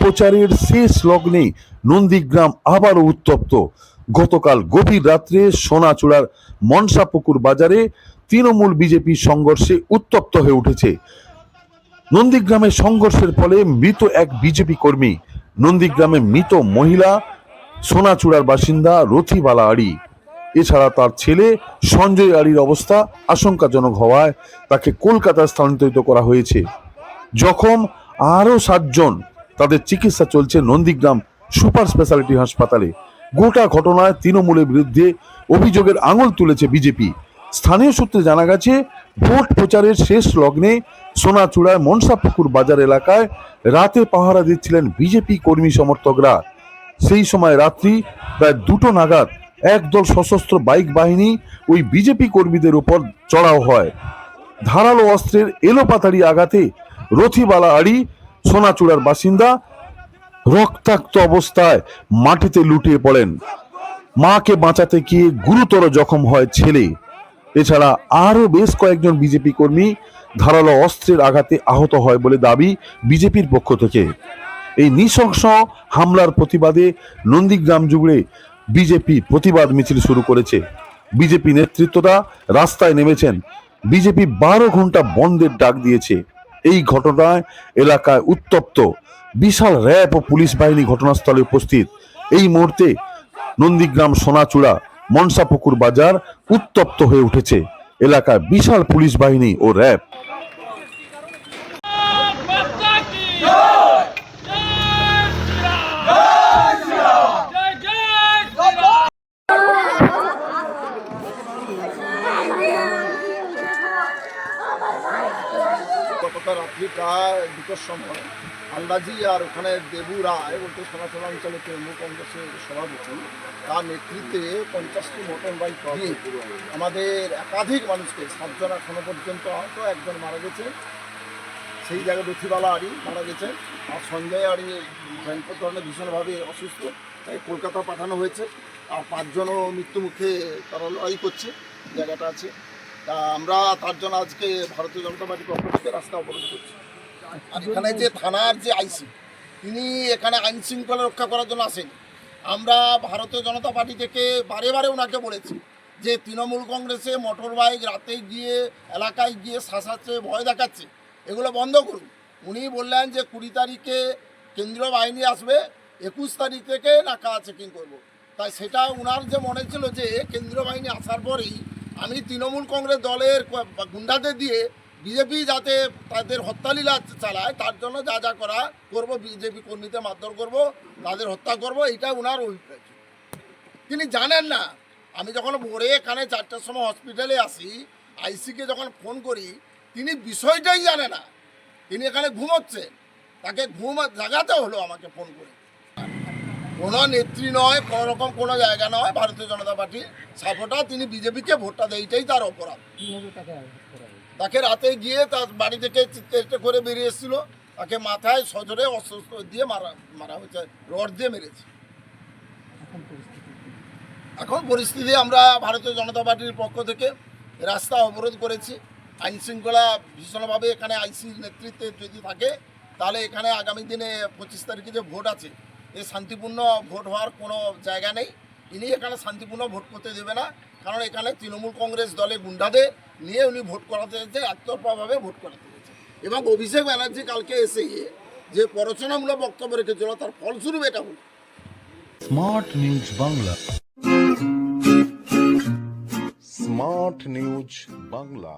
প্রচারের শেষ লগ্নে নন্দীগ্রাম আবারও উত্তপ্ত। গতকাল গভীর রাত্রে সোনাচূড়ার মনসাপুকুর বাজারে তৃণমূল বিজেপি সংঘর্ষে উত্তপ্ত হয়ে উঠেছে। নন্দীগ্রামে সংঘর্ষের ফলে মৃত এক বিজেপি কর্মী, নন্দীগ্রামে মৃত মহিলা, সোনাচূড়ার বাসিন্দা রথিবালা আড়ি। এছাড়া তার ছেলে সঞ্জয় আড়ির অবস্থা আশঙ্কাজনক হওয়ায় তাকে কলকাতায় স্থানান্তরিত করা হয়েছে। জখম আরও সাতজন তাদের চিকিৎসা চলছে নন্দীগ্রাম সুপার স্পেশালিটি হাসপাতালে। গোটা ঘটনায় তৃণমূলের বিরুদ্ধে অভিযোগের আঙুল তুলেছে বিজেপি। স্থানীয় সূত্রে জানা গেছে, ভোট প্রচারের শেষ লগ্নে সোনাচূড়ায় মনসাপুকুর বাজার এলাকায় রাতে পাহারা দিচ্ছিলেন বিজেপি কর্মী সমর্থকরা। সেই সময় রাত্রি প্রায় দুটো নাগাদ একদল সশস্ত্র বাইক বাহিনী ওই বিজেপি কর্মীদের উপর চড়াও হয়। ধারালো অস্ত্রের এলোপাতাড়ি আঘাতে রথিবালা আড়ি সোনাচূড়ার বাসিন্দা রক্তাক্ত অবস্থায় মাটিতে লুটিয়ে পড়েন। মাকে বাঁচাতে গিয়ে গুরুতর জখম হয় ছেলে। এছাড়া আরও বেশ কয়েকজন বিজেপি কর্মী ধারালো অস্ত্রের আঘাতে আহত হয় বলে দাবি বিজেপির পক্ষ থেকে। এই নৃশংস হামলার প্রতিবাদে নন্দীগ্রাম জুড়ে বিজেপি প্রতিবাদ মিছিল শুরু করেছে। বিজেপি নেতৃত্বরা রাস্তায় নেমেছেন। বিজেপি বারো ঘণ্টা বন্ধের ডাক দিয়েছে। এই ঘটনায় এলাকায় উত্তপ্ত বিশাল র্যাব ও পুলিশ বাহিনী ঘটনাস্থলে উপস্থিত। এই মুহূর্তে নন্দীগ্রাম, সোনাচূড়া, মনসাপুকুর বাজার উত্তপ্ত হয়ে উঠেছে। এলাকায় বিশাল পুলিশ বাহিনী ও র্যাব গতকাল রাত্রি প্রায় দুটোর সময়। আন্দাজি আর ওখানে দেবু রায় বলতে সোনাচল অঞ্চলের তৃণমূল কংগ্রেসের সভাপতি, তার নেতৃত্বে পঞ্চাশটি মোটর বাইক দিয়ে আমাদের একাধিক মানুষকে, সাতজন এখনও পর্যন্ত হয়তো একজন মারা গেছে। সেই জায়গায় রথিবালা আড়ি মারা গেছে। আর সঞ্জয় আড়ি ভয়ঙ্কর ধরনের ভীষণভাবে অসুস্থ, তাই কলকাতা পাঠানো হয়েছে। আর পাঁচজনও মৃত্যুমুখে তারা লড়াই করছে, জায়গাটা আছে। আমরা তার জন্য আজকে ভারতীয় জনতা পার্টির পক্ষ থেকে রাস্তা অবরোধ করছি। আর এখানে যে থানার যে আইসি, তিনি এখানে আইন শৃঙ্খলা রক্ষা করার জন্য আসেন। আমরা ভারতীয় জনতা পার্টি থেকে বারে বারে ওনাকে বলেছি যে তৃণমূল কংগ্রেসে মোটর বাইক রাতে গিয়ে, এলাকায় গিয়ে শাসাচ্ছে, ভয় দেখাচ্ছে, এগুলো বন্ধ করুন। উনি বললেন যে কুড়ি তারিখে কেন্দ্রীয় বাহিনী আসবে, একুশ তারিখ থেকে নাকা চেকিং করব। তাই সেটা ওনার যে মনে ছিল যে কেন্দ্রীয় বাহিনী আসার পরেই আমি তৃণমূল কংগ্রেস দলের গুন্ডাদের দিয়ে বিজেপি যাতে তাদের হত্যালীলা চালায়, তার জন্য যা যা করা করব বিজেপি কর্মীদের মারধর করব, তাদের হত্যা করব এটা ওনার অভিপ্রায়। তিনি জানেন না। আমি যখন ভোরে এখানে চারটার সময় হসপিটালে আসি আইসিকে যখন ফোন করি, তিনি বিষয়টাই জানে না। তিনি এখানে ঘুমোচ্ছেন। তাকে ঘুম জাগাতে হলো আমাকে ফোন করে। কোনো নেত্রী নয় কোনো রকম কোনো জায়গা নয় ভারতীয় জনতা পার্টি সাপোর্টার তিনি বিজেপিকে ভোটটা দেয় এইটাই তার অপরাধ। তাকে রাতে গিয়ে তার বাড়ি থেকে চিৎকার করে বেরিয়ে এসেছিল তাকে মাথায় সজরে অস্ত্র দিয়ে মারা মারা হয়েছে রড দিয়ে মেরেছে। এখন পরিস্থিতি আমরা ভারতীয় জনতা পার্টির পক্ষ থেকে রাস্তা অবরোধ করেছি। আইন শৃঙ্খলা ভীষণভাবে এখানে আইসির নেতৃত্বে যদি থাকে তাহলে এখানে আগামী দিনে পঁচিশ তারিখে যে ভোট আছে এই শান্তিপূর্ণ ভোট হওয়ার কোনো জায়গা নেই। ইনি এখানে শান্তিপূর্ণ ভোট করতে দেবে না, কারণ এখানে তৃণমূল কংগ্রেস দলে গুন্ডাদের নিয়ে উনি ভোট করাতে চাইছে একতরফাভাবে ভোট করাতে চাইছে। এবং অভিষেক ব্যানার্জি কালকে এসে গিয়ে যে প্ররোচনামূলক বক্তব্য রেখেছিল, তার ফলস্বরূপ এটা হলো smart news Bangla. Smart news Bangla.